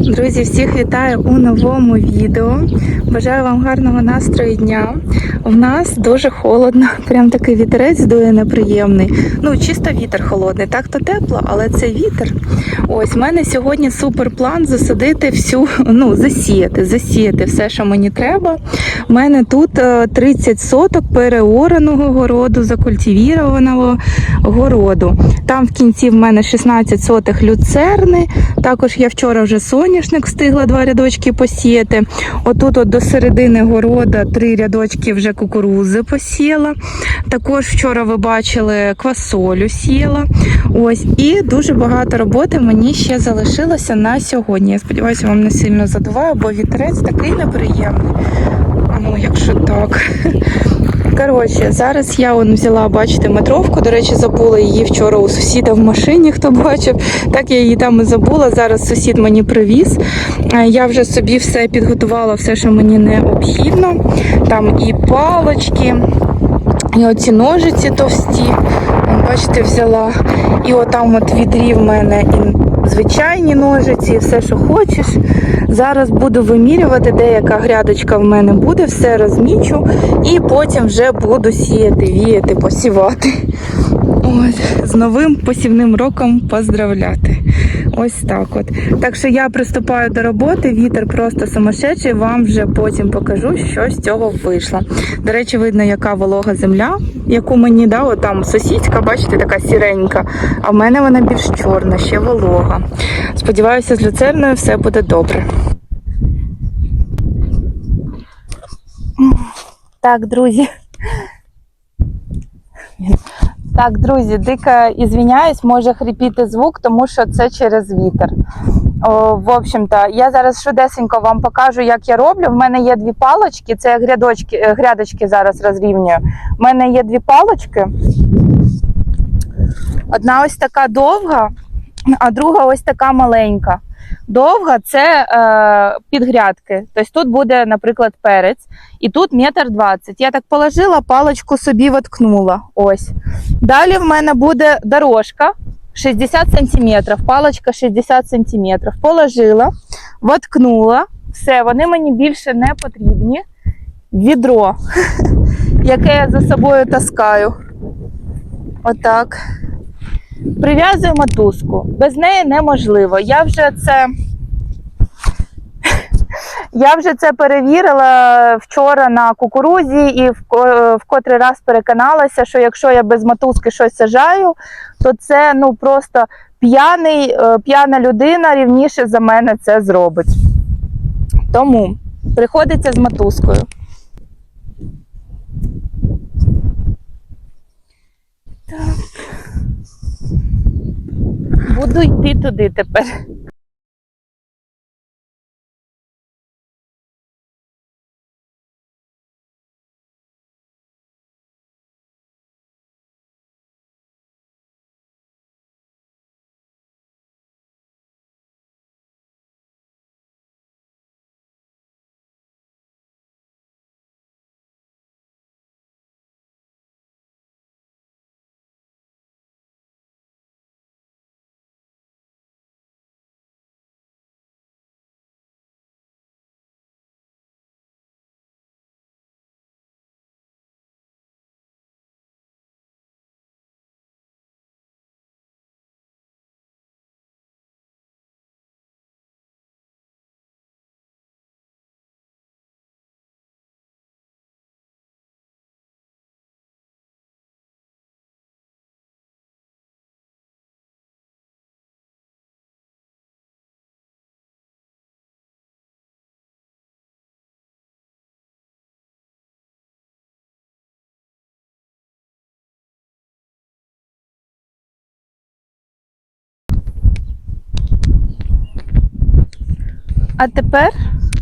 Друзі, всіх вітаю у новому відео. Бажаю вам гарного настрою дня. У нас дуже холодно, прям такий вітерець дує неприємний. Ну, чисто вітер холодний, так то тепло, але це вітер. Ось в мене сьогодні супер план засадити всю, ну, засіяти, засіяти все, що мені треба. У мене тут е, 30 соток переораного городу, закультивірованого городу. Там в кінці в мене 16 сотих люцерни. Також я вчора вже соняшник встигла два рядочки посіяти. Отут от до середини города три рядочки вже кукурузи посіяла. Також вчора ви бачили квасолю сіяла. Ось і дуже багато роботи мені ще залишилося на сьогодні. Я сподіваюся, вам не сильно задуваю, бо вітерець такий неприємний. А ну, якщо так. Коротше, зараз я он взяла, бачите, метровку. До речі, забула її вчора у сусіда в машині, хто бачив. Так я її там і забула. Зараз сусід мені привіз. Е, Я вже собі все підготувала, все, що мені необхідно. Там і палочки, і оці ножиці товсті. Бачите, взяла. І отам от відрі в мене звичайні ножиці, все, що хочеш. Зараз буду вимірювати, деяка грядочка в мене буде, все розмічу і потім вже буду сіяти, віяти, посівати. Ось, з новим посівним роком поздравляти. Ось так от. Так що я приступаю до роботи, вітер просто сумасшедший, вам вже потім покажу, що з цього вийшло. До речі, видно, яка волога земля, яку мені дали там сусідська, бачите, така сіренька, а в мене вона більш чорна, ще волога. Сподіваюся, з люцерною все буде добре. Так, друзі. Так, друзі, дико ізвиняюсь, може хрипіти звук, тому що це через вітер. О, в общем-то, я зараз швидесенько вам покажу, як я роблю. В мене є дві палочки, це грядочки, е, грядочки зараз розрівнюю. У мене є дві палочки. Одна ось така довга, а друга ось така маленька. Довга це е, підгрядки. Тобто тут буде, наприклад, перець, і тут метр двадцять. Я так положила, паличку собі воткнула. Ось. Далі в мене буде дорожка 60 сантиметрів, паличка 60 сантиметрів. Положила, воткнула. Все, вони мені більше не потрібні. Відро, яке я за собою таскаю. Отак. Прив'язую мотузку. Без неї неможливо. Я вже це. Я вже це перевірила вчора на кукурузі і в, котрий раз переконалася, що якщо я без мотузки щось сажаю, то це ну просто п'яний, е, п'яна людина рівніше за мене це зробить. Тому приходиться з мотузкою. Буду йти туди тепер. А тепер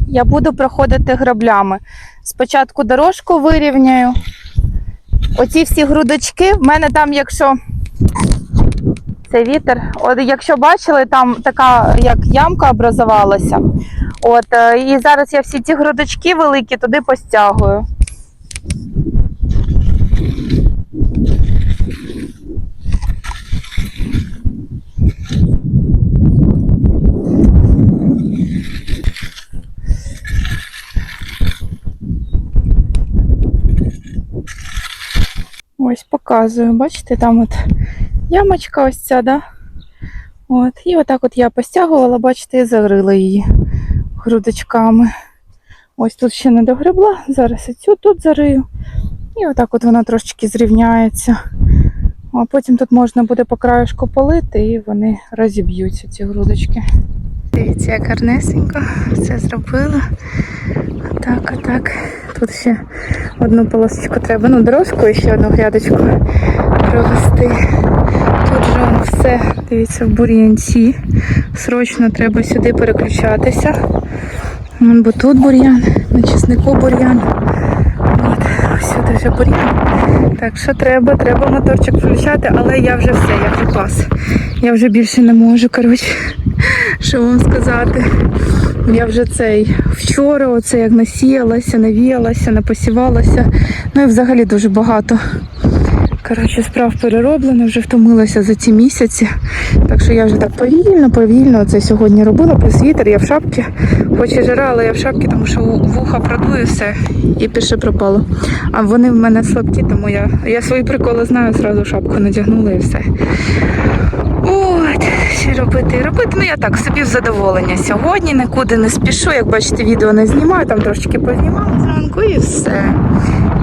я буду проходити граблями. Спочатку дорожку вирівняю. Оці всі грудочки, в мене там, якщо це вітер, от якщо бачили, там така як ямка образувалася. От, е, і зараз я всі ці грудочки великі туди постягую. Показую. Бачите, там от ямочка ось ця, да? От. І отак от я постягувала, бачите, і загрила її грудочками. Ось тут ще не догребла, зараз цю тут зарию. І отак от вона трошечки зрівняється. А потім тут можна буде по краєшку полити і вони розіб'ються, ці грудочки. Дивіться, як гарнесенько все зробила. Отак, отак. Тут ще одну полосочку треба, ну, дорожку і ще одну грядочку провести. Тут же все, дивіться, в бур'янці. Срочно треба сюди переключатися. Бо тут бур'ян, на чеснику бур'ян. От, сюди вже бур'ян. Так що треба, треба моторчик включати, але я вже все, я вже пас. Я вже більше не можу, коротше, що вам сказати. Я вже цей вчора, оце як насіялася, навіялася, напосівалася. Ну і взагалі дуже багато. Коротше, справ перероблено, вже втомилася за ці місяці. Так що я вже так повільно, повільно це сьогодні робила, плюс вітер, я в шапці. Хоч і жара, але я в шапці, тому що вуха продує все і піше пропало. А вони в мене слабкі, тому я, я свої приколи знаю, зразу шапку надягнула і все. От, ще робити і. Ну я так собі в задоволення сьогодні, нікуди не спішу. Як бачите, відео не знімаю, там трошки познімала зранку і все.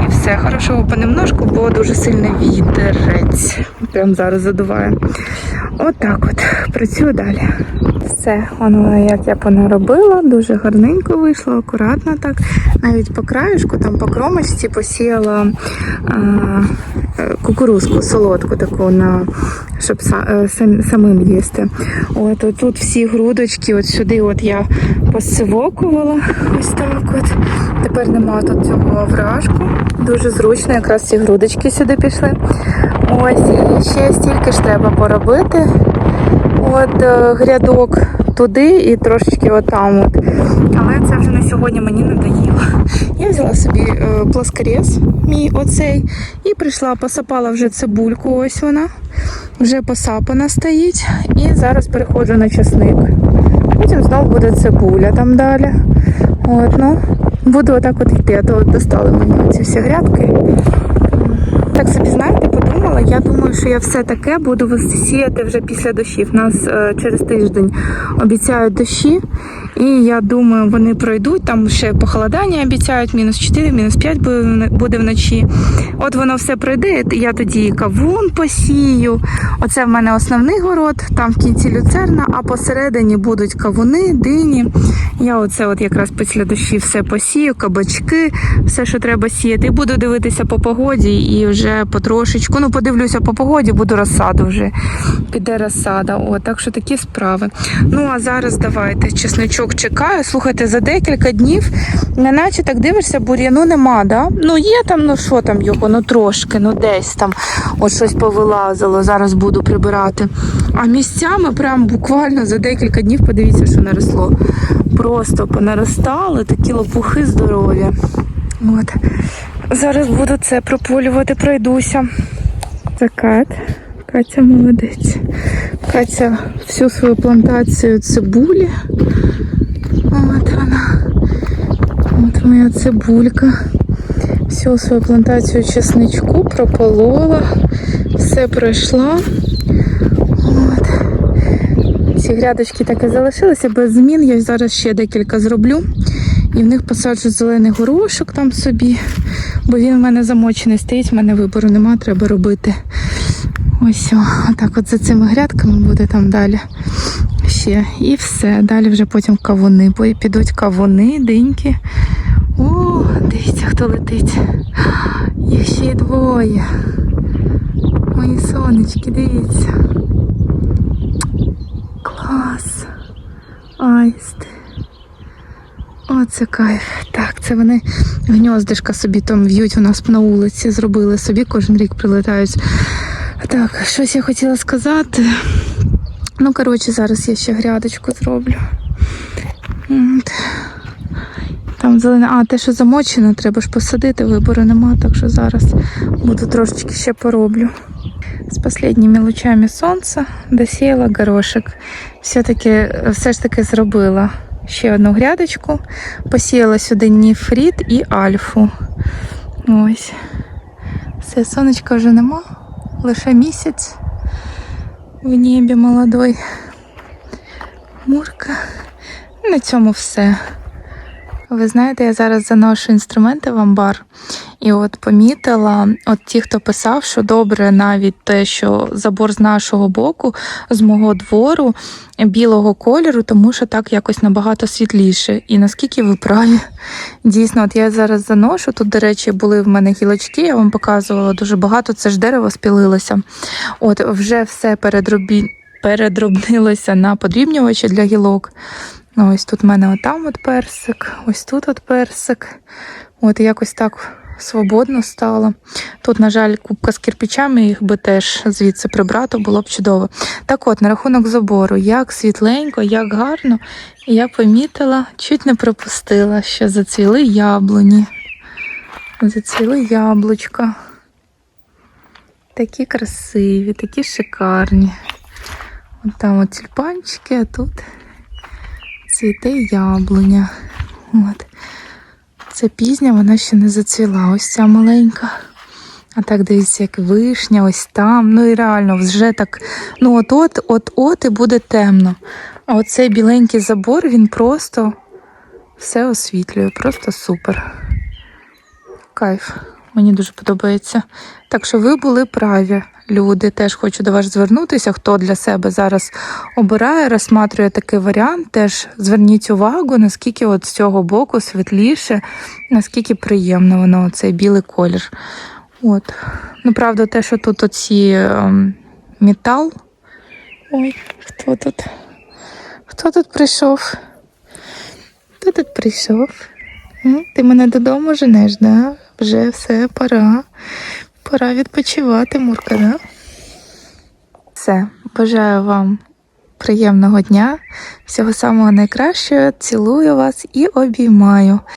І все. Хорошого понемножку, бо дуже сильний вітерець. Прям зараз задуває. Отак от, працюю далі. Все, воно як я понаробила, дуже гарненько вийшло, акуратно так. Навіть по краєшку, там по кромочці посіяла а, е, кукурузку солодку таку, на, щоб е, сам- самим їсти. От, тут всі грудочки, от сюди от я посивокувала. Ось так от. Тепер нема тут цього овражку. Дуже зручно, якраз ці грудочки сюди пішли. Ось, ще стільки ж треба поробити. От е, грядок туди і трошечки отам. От. Але це вже на сьогодні мені надоїло. Я взяла собі е, плоскорез, мій оцей, і прийшла, посапала вже цибульку, ось вона. Вже посапана стоїть. І зараз переходжу на часник. Потім знову буде цибуля там далі. От, ну, буду отак от йти, а то от достали мені ці всі грядки. Так собі, знаєте, подумала, я думаю, що я все таке буду висіяти вже після дощів. Нас е, через тиждень обіцяють дощі, і я думаю, вони пройдуть. Там ще похолодання обіцяють, мінус 4, мінус 5 буде вночі. От воно все пройде, я тоді кавун посію. Оце в мене основний город, там в кінці люцерна, а посередині будуть кавуни, дині. Я оце от якраз після дощів все посію, кабачки, все, що треба сіяти. Буду дивитися по погоді і вже потрошечку. Ну, подивлюся по погоді, буду розсаду вже. Піде розсада. О, так що такі справи. Ну а зараз давайте чесничок чекаю. Слухайте, за декілька днів, неначе так дивишся, бур'яну нема, да? Ну є там, ну що там його, ну трошки, ну десь там от щось повилазило. Зараз буду прибирати. А місцями прям буквально за декілька днів подивіться, що наросло. Просто понаростали такі лопухи здорові. От. Зараз буду це прополювати, пройдуся. Закат. Катя молодець. Катя всю свою плантацію цибулі. От вона. От моя цибулька. Всю свою плантацію чесничку прополола. Все пройшла. От. Ці грядочки так і залишилися без змін. Я зараз ще декілька зроблю. І в них посаджу зелений горошок там собі, бо він в мене замочений стоїть, в мене вибору нема, треба робити. Ось, отак от за цими грядками буде там далі. Ще. І все. Далі вже потім кавуни. Бо підуть кавуни, диньки. О, дивіться, хто летить. Є ще й двоє. Мої сонечки, дивіться. Клас. Аїсти. Оце кайф. Так, це вони гніздишка собі там в'ють у нас на вулиці, зробили собі, кожен рік прилетають. Так, щось я хотіла сказати. Ну, коротше, зараз я ще грядочку зроблю. Там зелене, а те, що замочено, треба ж посадити, вибору нема, так що зараз буду трошечки ще пороблю. З останніми лучами сонця досіяла горошок. Все-таки, все ж таки зробила ще одну грядочку, посіяла сюди ніфріт і альфу. Ось. Все, сонечка вже нема. лише місяць в небі молодой. Мурка. На цьому все. Ви знаєте, я зараз заношу інструменти в амбар, і от помітила, от ті, хто писав, що добре навіть те, що забор з нашого боку, з мого двору, білого кольору, тому що так якось набагато світліше. І наскільки ви праві, дійсно, от я зараз заношу. Тут, до речі, були в мене гілочки, я вам показувала дуже багато. Це ж дерево спілилося. От вже все передробі... передробнилося на подрібнювачі для гілок. Ну, ось тут в мене отам от персик, ось тут от персик. От якось так свободно стало. Тут, на жаль, кубка з кирпичами, їх би теж звідси прибрати, було б чудово. Так от, на рахунок забору, як світленько, як гарно. Я помітила, чуть не пропустила, що зацвіли яблуні. Зацвіли яблучка. Такі красиві, такі шикарні. От там от тюльпанчики, а тут цвіте яблуня. От. Це пізня, вона ще не зацвіла. Ось ця маленька. А так дивіться, як вишня, ось там. Ну і реально, вже так. Ну от-от, от-от і буде темно. А оцей біленький забор, він просто все освітлює. Просто супер. Кайф. Мені дуже подобається. Так що ви були праві, люди. Теж хочу до вас звернутися. Хто для себе зараз обирає, розсматрює такий варіант, теж зверніть увагу, наскільки от з цього боку світліше, наскільки приємно воно, цей білий колір. От. Ну, правда, те, що тут оці ем, метал. Ой, хто тут? Хто тут прийшов? Хто тут прийшов? Ти мене додому женеш, да? Вже все, пора. Пора відпочивати, Мурка, да? Все, бажаю вам приємного дня, всього самого найкращого. Цілую вас і обіймаю.